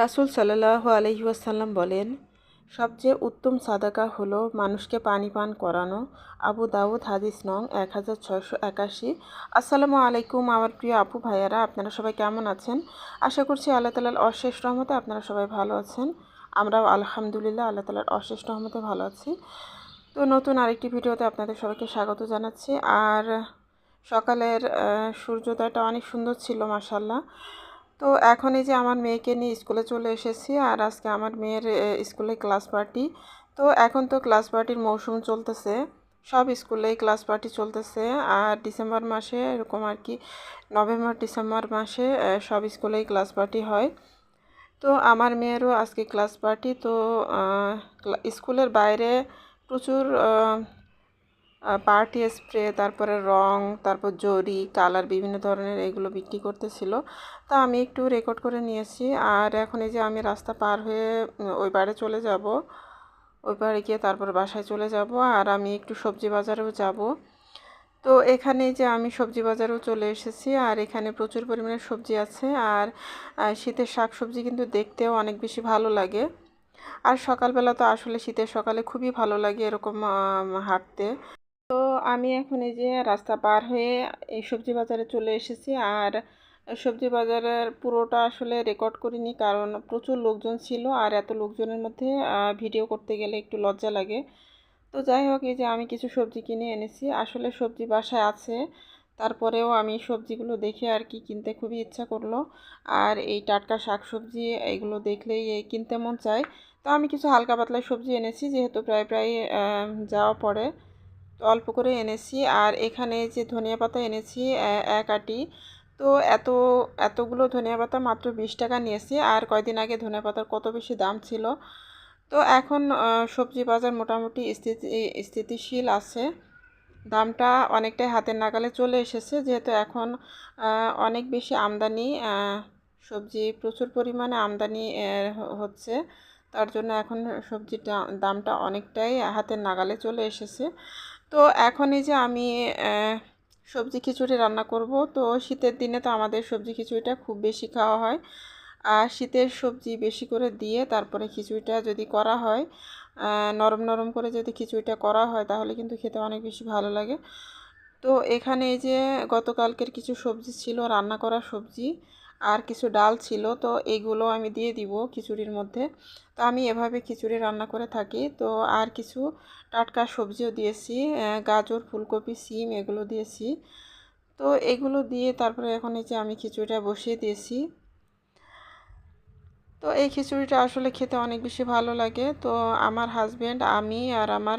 রাসূল সাল্লাহ আলহিউসাল্লাম বলেন, সবচেয়ে উত্তম সাদাকা হলো মানুষকে পানি পান করানো। আবু দাউদ হাদিস নং এক হাজার ছয়শো একাশি। আসসালামু আলাইকুম আমার প্রিয় আপু ভাইয়ারা, আপনারা সবাই কেমন আছেন? আশা করছি আল্লাহ তালার অশেষ রহমতে আপনারা সবাই ভালো আছেন। আমরাও আলহামদুলিল্লাহ আল্লাহ তালার অশেষ রহমতে ভালো আছি। তো নতুন আরেকটি ভিডিওতে আপনাদের সবাইকে স্বাগত জানাচ্ছি। আর সকালের সূর্যোদয়টা অনেক সুন্দর ছিল মাসাল্লাহ তো এখন এই যে আমার মেয়েকে নিয়ে স্কুলে চলে এসেছি আর আজকে আমার মেয়ের স্কুলে ক্লাস পার্টি। তো এখন তো ক্লাস পার্টির মৌসুম চলতেছে, সব স্কুলেই ক্লাস পার্টি চলতেছে আর ডিসেম্বর মাসে এরকম আর কি, নভেম্বর, ডিসেম্বর মাসে সব স্কুলেই ক্লাস পার্টি হয়। তো আমার মেয়েরও আজকে ক্লাস পার্টি, তো স্কুলের বাইরে প্রচুর পার্টি স্প্রে, তারপরে রং, তারপর জরি, কালার বিভিন্ন ধরনের এগুলো বিক্রি করতেছিল। তা আমি একটু রেকর্ড করে নিয়েছি। আর এখন এই যে আমি রাস্তা পার হয়ে ওই বাড়ি চলে যাব, ওই বাড়ি গিয়ে তারপর বাসায় চলে যাব আর আমি একটু সবজি বাজারেও যাব। তো এখানে যে আমি সবজি বাজারেও চলে এসেছি আর এখানে প্রচুর পরিমাণে সবজি আছে। আর শীতের শাক সবজি কিন্তু দেখতেও অনেক বেশি ভালো লাগে। আর সকালবেলা তো আসলে শীতের সকালে খুবই ভালো লাগে এরকম হাঁটতে। তো আমি এখন এই যে রাস্তা পার হয়ে এই সবজি বাজারে চলে এসেছি। আর সবজি বাজারের পুরোটা আসলে রেকর্ড করিনি কারণ প্রচুর লোকজন ছিল আর এত লোকজনের মধ্যে ভিডিও করতে গেলে একটু লজ্জা লাগে। তো যাই হোক, এই যে আমি কিছু সবজি কিনে এনেছি। আসলে সবজি বাসায় আছে, তারপরেও আমি সবজিগুলো দেখে আর কি কিনতে খুবই ইচ্ছা করল। আর এই টাটকা শাক সবজি এগুলো দেখলেই কিনতে মন চায়। তো আমি কিছু হালকা পাতলা সবজি এনেছি, যেহেতু প্রায় প্রায় যাওয়া পড়ে। অল্প করে এনেছি। আর এখানে যে ধনিয়া পাতা এনেছি এক আটি। তো এত, এতগুলো ধনিয়া পাতা মাত্র বিশ টাকা নিয়েছি। আর কয়দিন আগে ধনিয়া পাতার কত বেশি দাম ছিল? তো এখন সবজি বাজার মোটামুটি স্থিতি, স্থিতিশীল আছে। দামটা অনেকটাই হাতের নাগালে চলে এসেছে। যেহেতু এখন অনেক বেশি আমদানি সবজি প্রচুর পরিমাণে আমদানি হচ্ছে। তার জন্য এখন সবজির দামটা অনেকটাই হাতের নাগালে চলে এসেছে। তো এখন এই যে আমি সবজি খিচুড়ি রান্না করব। তো শীতের দিনে তো আমাদের সবজি খিচুড়িটা খুব বেশি খাওয়া হয়। আর শীতের সবজি বেশি করে দিয়ে তারপরে খিচুড়িটা যদি করা হয় নরম নরম করে যদি খিচুড়িটা করা হয় তাহলে কিন্তু খেতে অনেক বেশি ভালো লাগে। তো এখানে এই যে গতকালকের কিছু সবজি ছিল, রান্না করা সবজি। আর কিছু ডাল ছিল, তো এইগুলো আমি দিয়ে দিব খিচুড়ির মধ্যে। তো আমি এভাবে খিচুড়ি রান্না করে থাকি। তো আর কিছু টাটকা সবজিও দিয়েছি গাজর, ফুলকপি, সিম এগুলো দিয়েছি। তো এগুলো দিয়ে তারপরে এখন এই যে আমি খিচুড়িটা বসিয়ে দিয়েছি। তো এই খিচুড়িটা আসলে খেতে অনেক বেশি ভালো লাগে। তো আমার হাজব্যান্ড আমি আর আমার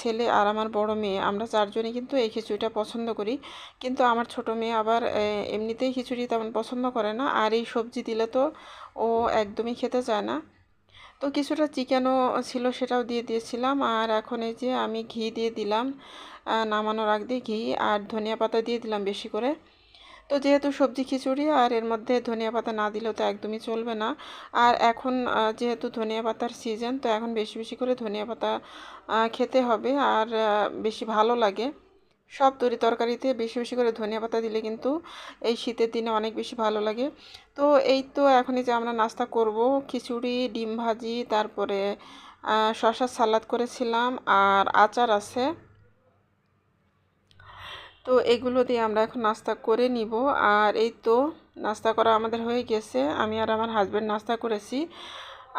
ছেলে আর আমার বড় মেয়ে। আমরা চারজনই কিন্তু এই খিচুড়িটা পছন্দ করি। কিন্তু আমার ছোট মেয়ে আবার এমনিতেই খিচুড়ি তেমন পছন্দ করে না। আর এই সবজি দিলে তো ও একদমই খেতে চায় না। তো কিছুটা চিকেনও ছিল সেটাও দিয়ে দিয়েছিলাম। আর এখন এই যে আমি ঘি দিয়ে দিলাম নামানোর আগ দিয়ে ঘি আর ধনিয়া পাতা দিয়ে দিলাম বেশি করে। তো যেহেতু সবজি খিচুড়ি আর এর মধ্যে ধনিয়া পাতা না দিলেও তো একদমই চলবে না। আর এখন যেহেতু ধনিয়া পাতার সিজন তো এখন বেশি বেশি করে ধনিয়া পাতা খেতে হবে। আর বেশি ভালো লাগে। সব তরি তরকারিতে বেশি বেশি করে ধনিয়া পাতা দিলে কিন্তু এই শীতের দিনে অনেক বেশি ভালো লাগে। তো এই তো এখনই যে আমরা নাস্তা করব, খিচুড়ি, ডিম ভাজি, তারপরে শশার সালাদ করেছিলাম। আর আচার আছে। তো এগুলো দিয়ে আমরা এখন নাস্তা করে নিব। আর এই তো নাস্তা করা আমাদের হয়ে গেছে। আমি আর আমার হাজব্যান্ড নাস্তা করেছি।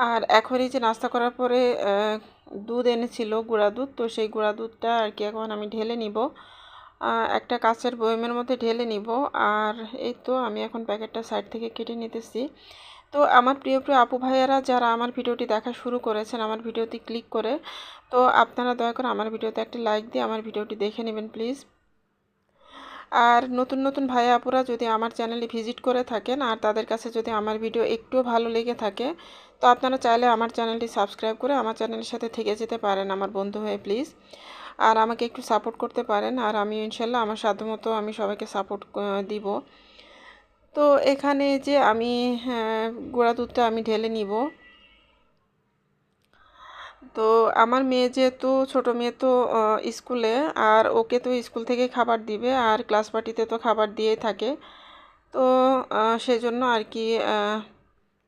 আর এখন এই যে নাস্তা করার পরে দুধ এনেছিল, গুঁড়া দুধ। তো সেই গুঁড়া দুধটা আর কি এখন আমি ঢেলে নিব। একটা কাঁচের বয়মের মধ্যে ঢেলে নিব। আর এই তো আমি এখন প্যাকেটটা সাইড থেকে কেটে নিতেছি। তো আমার প্রিয় প্রিয় আপু ভাইয়ারা, যারা আমার ভিডিওটি দেখা শুরু করেছেন, আমার ভিডিওতে ক্লিক করে, তো আপনারা দয়া করে আমার ভিডিওতে একটা লাইক দিয়ে আমার ভিডিওটি দেখে নেবেন প্লিজ আর নতুন নতুন ভাইয়া আপুরা যদি আমার চ্যানেলে ভিজিট করে থাকেন আর তাদের কাছে যদি আমার ভিডিও একটুও ভালো লেগে থাকে তো আপনারা চাইলে আমার চ্যানেলটি সাবস্ক্রাইব করে আমার চ্যানেলের সাথে থেকে যেতে পারেন আমার বন্ধু হয়ে প্লিজ। আর আমাকে একটু সাপোর্ট করতে পারেন আর আমি ইনশাল্লাহ আমার সাধ্যমতো আমি সবাইকে সাপোর্ট দিব। তো এখানে যে আমি হ্যাঁ, গুঁড়া দুধটা আমি ঢেলে নিব। তো আমার মেয়ে যেহেতু ছোটো মেয়ে তো স্কুলে আর ওকে তো স্কুল থেকে খাবার দিবে আর ক্লাস পার্টিতে তো খাবার দিয়েই থাকে। তো সেজন্য আর কি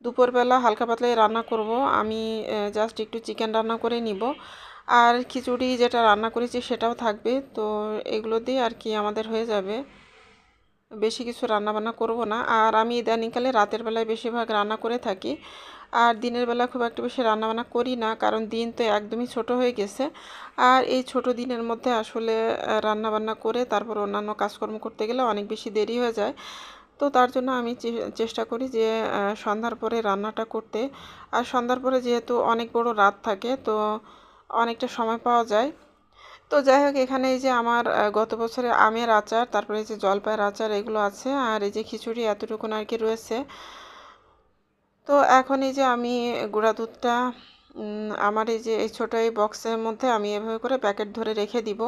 দুপুরবেলা হালকা পাতলাই রান্না করব। আমি জাস্ট একটু চিকেন রান্না করে নিব। আর খিচুড়ি যেটা রান্না করেছি সেটাও থাকবে। তো এগুলো দিয়ে আর কি আমাদের হয়ে যাবে। বেশি কিছু রান্না বান্না করব না। আর আমি ইদানিংকালে রাতের বেলায় বেশিরভাগ রান্না করে থাকি। আর দিনের বেলা খুব একটা বেশি রান্নাবান্না করি না, কারণ দিন তো একদমই ছোট হয়ে গেছে। আর এই ছোট দিনের মধ্যে আসলে রান্নাবান্না করে তারপর অন্যান্য কাজকর্ম করতে গেলে অনেক বেশি দেরি হয়ে যায়। তো তার জন্য আমি চেষ্টা করি যে সন্ধ্যার পরে রান্নাটা করতে। আর সন্ধ্যার পরে যেহেতু অনেক বড় রাত থাকে, তো অনেকটা সময় পাওয়া যায়। তো যাই হোক, এখানে এই যে আমার গত বছরে আমের আচার, তারপরে এই যে জলপাইয়ের আচার, এগুলো আছে। আর এই যে খিচুড়ি এতটুকুন আর কি রয়েছে। তো এখন এই যে আমি গুঁড়া দুধটা আমার এই যে এই ছোটো এই বক্সের মধ্যে আমি এভাবে করে প্যাকেট ধরে রেখে দিব।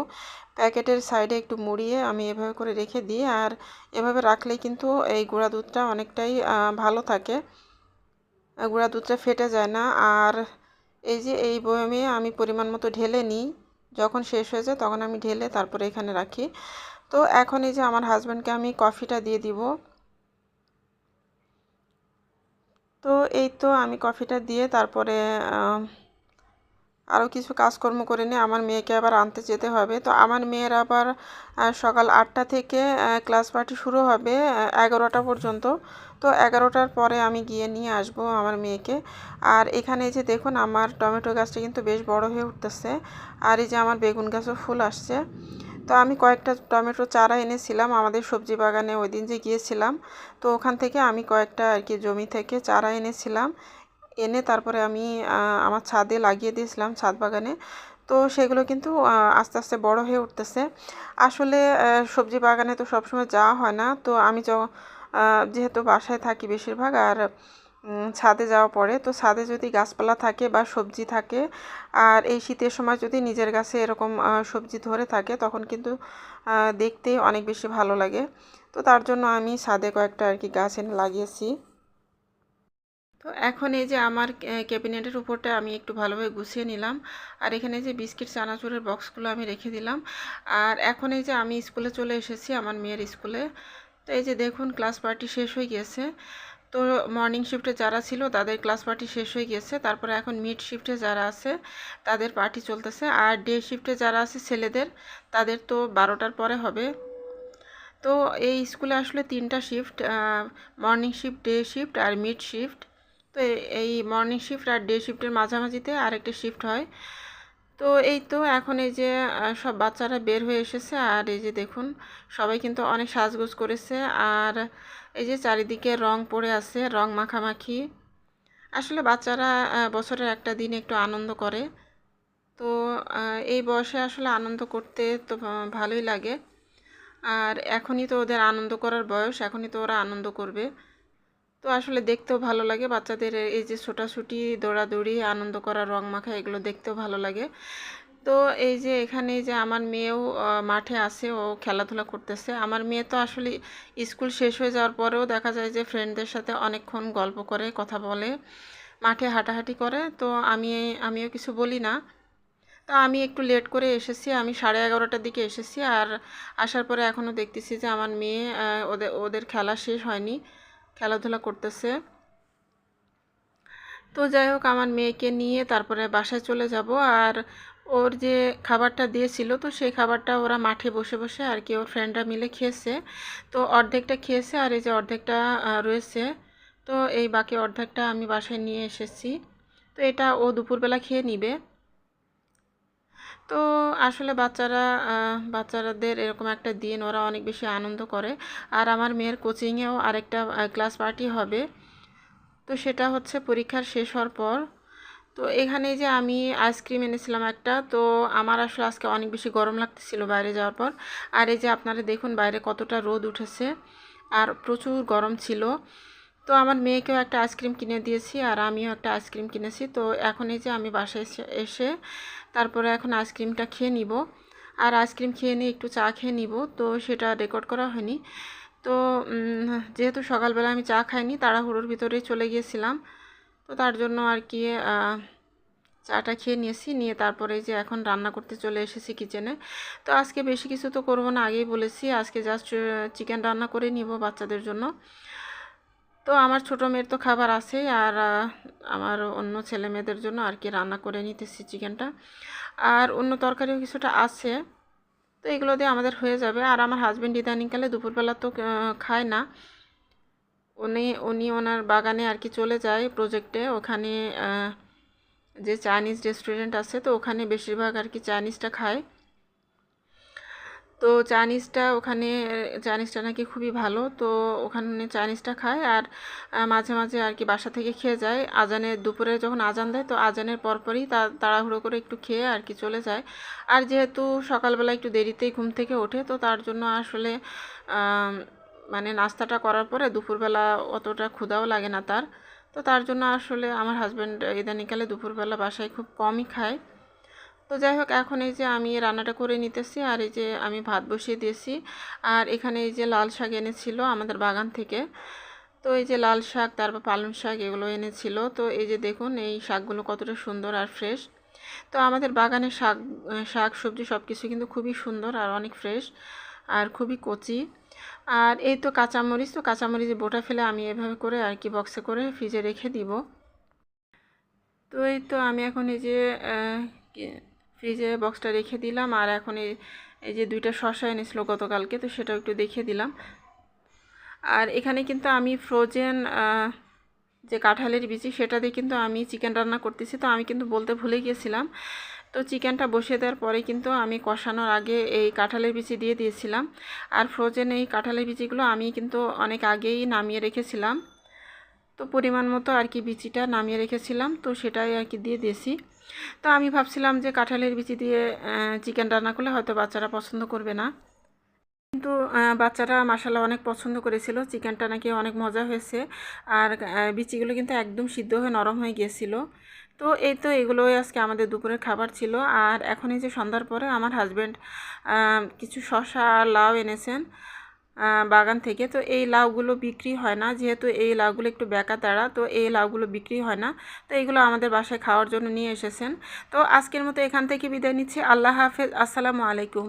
প্যাকেটের সাইডে একটু মুড়িয়ে আমি এভাবে করে রেখে দিই। আর এভাবে রাখলেই কিন্তু এই গুঁড়া দুধটা অনেকটাই ভালো থাকে। গুঁড়া দুধটা ফেটে যায় না। আর এই যে এই বয়মে আমি পরিমাণ মতো ঢেলে নিই। যখন শেষ হয়ে যায় তখন আমি ঢেলে তারপরে এখানে রাখি। তো এখন এই যে আমার হাজব্যান্ডকে আমি কফিটা দিয়ে দিব। তো এই তো আমি কফিটা দিয়ে তারপরে আরও কিছু কাজকর্ম করে নিয়ে আমার মেয়েকে আবার আনতে যেতে হবে। তো আমার মেয়ের আবার সকাল আটটা থেকে ক্লাস পার্টি শুরু হবে এগারোটা পর্যন্ত। তো এগারোটার পরে আমি গিয়ে নিয়ে আসব আমার মেয়েকে। আর এখানে যে দেখুন, আমার টমেটো গাছটা কিন্তু বেশ বড় হয়ে উঠতেছে। আর এই যে আমার বেগুন গাছও ফুল আসছে। তো আমি কয়েকটা টমেটো চারা এনেছিলাম আমাদের সবজি বাগানে ওই দিন যে গিয়েছিলাম। তো ওখান থেকে আমি কয়েকটা আর কি জমি থেকে চারা এনেছিলাম। এনে তারপরে আমি আমার ছাদে লাগিয়ে দিয়েছিলাম ছাদ বাগানে। তো সেগুলো কিন্তু আস্তে আস্তে বড় হয়ে উঠতেছে। আসলে সবজি বাগানে তো সবসময় যাওয়া হয় না। তো আমি যেহেতু বাসায় থাকি বেশিরভাগ, আর ছাদে যাওয়া পড়ে তো ছাদে যদি গাছপালা থাকে বা সবজি থাকে, আর এই শীতের সময় যদি নিজের গাছে এরকম সবজি ধরে থাকে, তখন কিন্তু দেখতে অনেক বেশি ভালো লাগে। তো তার জন্য আমি ছাদে কয়েকটা আর কি গাছ এনে লাগিয়েছি। তো এখন এই যে আমার ক্যাবিনেটের উপরটা আমি একটু ভালোভাবে গুছিয়ে নিলাম। আর এখানে যে বিস্কিট চানাচুরের বক্সগুলো আমি রেখে দিলাম। আর এখন এই যে আমি স্কুলে চলে এসেছি, আমার মেয়ের স্কুলে। তো এই যে দেখুন, ক্লাস পার্টি শেষ হয়ে গিয়েছে। তো মর্নিং শিফটে যারা ছিল, তাদের ক্লাস পার্টি শেষ হয়ে গিয়েছে তারপরে এখন মিড শিফটে যারা আছে, তাদের পার্টি চলতেছে। আর ডে শিফটে যারা আছে, ছেলেদের, তাদের তো বারোটার পরে হবে। তো এই স্কুলে আসলে তিনটা shift morning shift day shift আর মিড শিফট তো এই মর্নিং শিফট আর ডে শিফটের মাঝামাঝিতে আরেকটা শিফট হয়। তো এই তো এখন এই যে সব বাচ্চারা বের হয়ে এসেছে। আর এই যে দেখুন, সবাই কিন্তু অনেক সাজগোজ করেছে। আর এই যে চারিদিকে রং পড়ে আছে, রং মাখামাখি। আসলে বাচ্চারা বছরের একটা দিন একটু আনন্দ করে। তো এই বয়সে আসলে আনন্দ করতে তো ভালোই লাগে। আর এখনই তো ওদের আনন্দ করার বয়স, এখনই তো ওরা আনন্দ করবে। তো আসলে দেখতেও ভালো লাগে বাচ্চাদের, এই যে ছোটাছুটি, দৌড়াদৌড়ি, আনন্দ করা, রং মাখা, এগুলো দেখতেও ভালো লাগে। তো এই যে এখানে যে আমার মেয়েও মাঠে আছে, ও খেলাধুলা করতেছে। আমার মেয়ে তো আসলে স্কুল শেষ হয়ে যাওয়ার পরেও দেখা যায় যে ফ্রেন্ডদের সাথে অনেকক্ষণ গল্প করে, কথা বলে, মাঠে হাঁটাহাঁটি করে। তো আমি, আমিও কিছু বলি না। তো আমি একটু লেট করে এসেছি, আমি সাড়ে এগারোটার দিকে এসেছি আর আসার পরে এখনও দেখতেছি যে আমার মেয়ে ওদের ওদের খেলা শেষ হয়নি, খেলাধুলা করতেছে। তো যাই হোক, আমার মেয়েকে নিয়ে তারপরে বাসায় চলে যাব। আর ওর যে খাবারটা দিয়েছিল, তো সেই খাবারটা ওরা মাঠে বসে বসে আর কি ওর ফ্রেন্ডরা মিলে খেয়েছে। তো অর্ধেকটা খেয়েছে আর এই যে অর্ধেকটা রয়েছে। তো এই বাকি অর্ধেকটা আমি বাসায় নিয়ে এসেছি। তো এটা ও দুপুরবেলা খেয়ে নিবে। তো আসলে বাচ্চারা বাচ্চাদের এরকম একটা দিন ওরা অনেক বেশি আনন্দ করে। আর আমার মেয়ের কোচিংয়েও আরেকটা ক্লাস পার্টি হবে। তো সেটা হচ্ছে পরীক্ষার শেষ হওয়ার পর। তো এখানে যে আমি আইসক্রিম এনেছিলাম একটা, তো আমার আসলে আজকে অনেক বেশি গরম লাগতেছিল বাইরে যাওয়ার পর। আর এই যে আপনারা দেখুন বাইরে কতটা রোদ উঠেছে, আর প্রচুর গরম ছিল। তো আমার মেয়েকেও একটা আইসক্রিম কিনে দিয়েছি আর আমিও একটা আইসক্রিম কিনেছি। তো এখন এই যে আমি বাসায় এসে তারপরে এখন আইসক্রিমটা খেয়ে নিব। আর আইসক্রিম খেয়ে নিয়ে একটু চা খেয়ে নিব, তো সেটা রেকর্ড করা হয়নি। তো যেহেতু সকালবেলা আমি চা খাইনি, তাড়াহুড়োর ভিতরেই চলে গিয়েছিলাম। তো তার জন্য আর কি চাটা খেয়ে নিয়েছি। নিয়ে তারপরে যে এখন রান্না করতে চলে এসেছি কিচেনে তো আজকে বেশি কিছু তো করব না, আগেই বলেছি। আজকে জাস্ট চিকেন রান্না করে নিব বাচ্চাদের জন্য। তো আমার ছোটো মেয়ের তো খাবার আছেই, আর আমার অন্য ছেলে মেয়েদের জন্য আর কি রান্না করে নিতেছি চিকেনটা আর অন্য তরকারিও কিছুটা আছে। তো এগুলো দিয়ে আমাদের হয়ে যাবে। আর আমার হাজব্যান্ড ইদানিংকালে দুপুরবেলা তো খায় না। উনি উনি ওনার বাগানে আর কি চলে যায় প্রজেক্টে ওখানে যে চাইনিজ রেস্টুরেন্ট আছে তো ওখানে বেশিরভাগ আর কি চাইনিজটা খায়। তো চাইনিজটা ওখানে চাইনিজটা নাকি খুবই ভালো, তো ওখানে চাইনিজটা খায় আর মাঝে মাঝে আর কি বাসা থেকে খেয়ে যায়। আজানের দুপুরে যখন আজান দেয় তো আজানের পরপরই তা, তাড়াহুড়ো করে একটু খেয়ে আর কি চলে যায়। আর যেহেতু সকালবেলা একটু দেরিতেই ঘুম থেকে ওঠে তো তার জন্য আসলে মানে নাস্তাটা করার পরে দুপুরবেলা অতটা ক্ষুধাও লাগে না তার। তো তার জন্য আসলে আমার হাজব্যান্ড ইদানিকালে দুপুরবেলা বাসায় খুব কমই খায়। তো যাই হোক, এখন এই যে আমি রান্নাটা করে নিতেছি আর এই যে আমি ভাত বসিয়ে দিয়েছি। আর এখানে এই যে লাল শাক এনেছিল আমাদের বাগান থেকে। তো এই যে লাল শাক, তারপর পালং শাক এগুলো এনেছিল। তো এই যে দেখুন, এই শাকগুলো কতটা সুন্দর আর ফ্রেশ তো আমাদের বাগানে শাক শাক, সবজি সব কিছু কিন্তু খুবই সুন্দর আর অনেক ফ্রেশ আর খুবই কচি। আর এই তো কাঁচামরিচ তো কাঁচামরিচ বোটা ফেলে আমি এভাবে করে আর কি বক্সে করে ফ্রিজে রেখে দিব। তো এই তো আমি এখন এই যে ফ্রিজে বক্সটা রেখে দিলাম। আর এখন এই যে দুইটা শসা এনেছিল গতকালকে, তো সেটাও একটু দেখিয়ে দিলাম। আর এখানে কিন্তু আমি ফ্রোজেন যে কাঁঠালের বিচি, সেটা দিয়ে কিন্তু আমি চিকেন রান্না করতেছি। তো আমি কিন্তু বলতে ভুলে গিয়েছিলাম তো চিকেনটা বসিয়ে দেওয়ার পরে কিন্তু আমি কষানোর আগে এই কাঁঠালের বিচি দিয়ে দিয়েছিলাম। আর ফ্রোজেন এই কাঁঠালের বিচিগুলো আমি কিন্তু অনেক আগেই নামিয়ে রেখেছিলাম। তো পরিমাণ মতো আর কি বিচিটা নামিয়ে রেখেছিলাম, তো সেটাই আর কি দিয়ে দিয়েছি। তো আমি ভাবছিলাম যে কাঁঠালের বিচি দিয়ে চিকেন রান্না করলে হয়তো বাচ্চারা পছন্দ করবে না। কিন্তু বাচ্চারা মাসালা অনেক পছন্দ করেছিল। চিকেনটা নাকি অনেক মজা হয়েছে। আর বিচিগুলো কিন্তু একদম সিদ্ধ হয়ে নরম হয়ে গিয়েছিল। তো এই তো এগুলোই আজকে আমাদের দুপুরের খাবার ছিল। আর এখন এই যে সন্ধ্যার পরে আমার হাজব্যান্ড কিছু শসা আর লাউ এনেছেন বাগান থেকে। তো এই লাউগুলো বিক্রি হয় না, যেহেতু এই লাউগুলো একটু বেকা তাড়া, তো এই লাউগুলো বিক্রি হয় না। তো এইগুলো আমাদের বাসায় খাওয়ার জন্য নিয়ে এসেছেন। তো আজকের মতো এখান থেকে বিদায় নিচ্ছি। আল্লাহ হাফেজ। আসসালামু আলাইকুম।